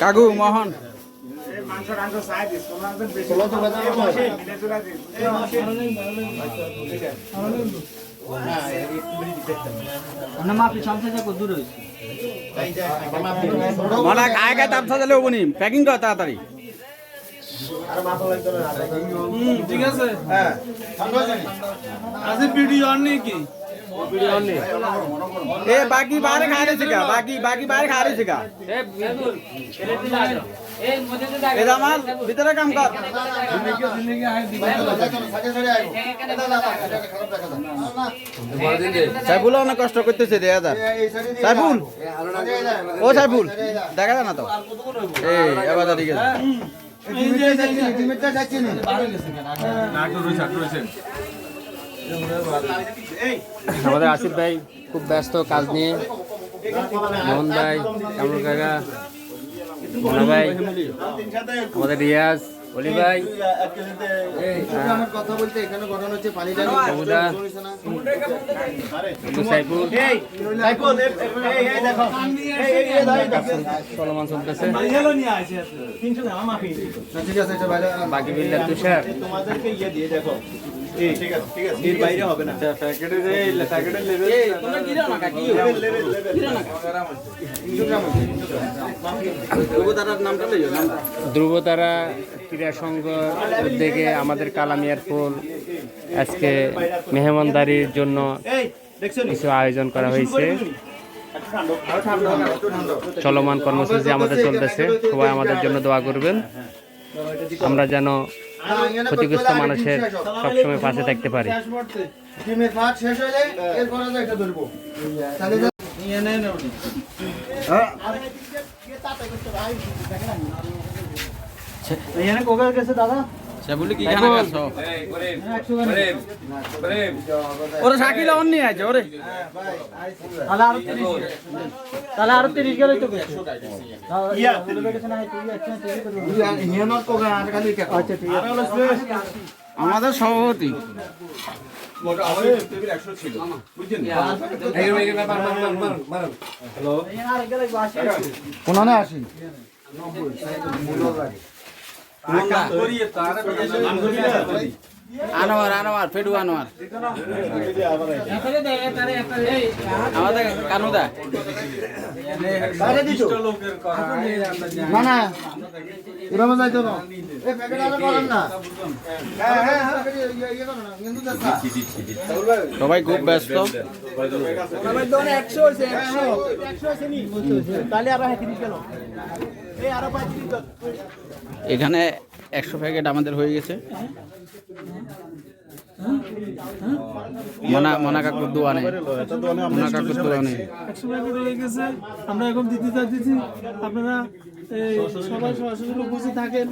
কাকু মোহন। মনে গায়ে তাপ সাজালে হবনি প্যাকিং কর তাড়াতাড়ি। ঠিক আছে। আজি ভিডিও অন নেই কি এ বাকি বাইরে খা বাকি বাকি বাইরে খা এ জামাল ভিতরে কাম কর। সাইফুল অনেক কষ্ট করতেছে দেয়া সাইফুল। ও সাইফুল। দেখা যায় না তো? এই এবার ঠিক আছে আমাদের আসিফ ভাই খুব ব্যস্ত কাজ নিয়ে। মোহন ভাই কামরুল কাকা ভাই আমাদের রিয়াজ। অলি ভাই। আমার কথা বলতে এখানে ঘটনা হচ্ছে পানি বাবুদা। আবু সাইফুল। চলমান চলতেছে। হেলো নিয়ে আসে তিনশো টাকা মাফি ঠিক আছে এটা বাকি বিল্ডার তুষার। তোমাদেরকে ইয়ে দিয়ে দেখো। এই ঠিক আছে ঠিক আছে এর বাইরে হবে না। প্যাকেটে যে প্যাকেটের লেভেল তোমরা কি জানো কাকি। লেভেল লেভেল তার নামটা লইও নামটা। ধ্রুবতারা ক্রীড়া সংঘ উদ্যোগে আমাদের কালামিয়ার ফুল আজকে মেহমানদারির জন্য কিছু আয়োজন করা হয়েছে। চলমান কর্মসূচি আমাদের চলতেছে। সবাই আমাদের জন্য দোয়া করবেন। আমরা যেন ক্ষতিগ্রস্ত মানুষের সবসময় পাশে থাকতে পারি। ডিমের ভাত শেষ হলে এরপর আমরা এটা ধরবো। তাহলে যা- এখানে কোকার গেছে দাদা? সাইফুল কি খানা খাচ্ছ ওরে শাকিল অন নিয়ে আছে ওরে। তাহলে আরও তিরিশ তাহলে আরও তিরিশ গেলে তো ইয়া। হিয়ানোর কোকা আর খালি কে- আচ্ছা ঠিক আনোয়ার আনোয়ার ফেডু আনোয়ার। আমাদের কানুদা না না। যাইতো প্যাকেট করেন হ্যাঁ হ্যাঁ সবাই খুব ব্যস্ত। এখানে একশো প্যাকেট আমাদের হয়ে গেছে। মনা মনা মনা কাকুর একশো প্যাকেট হয়ে গেছে, আমরা এখন দিতে চাচ্ছি আপনারা সবাই সরাসরি উপস্থিত থাকেন।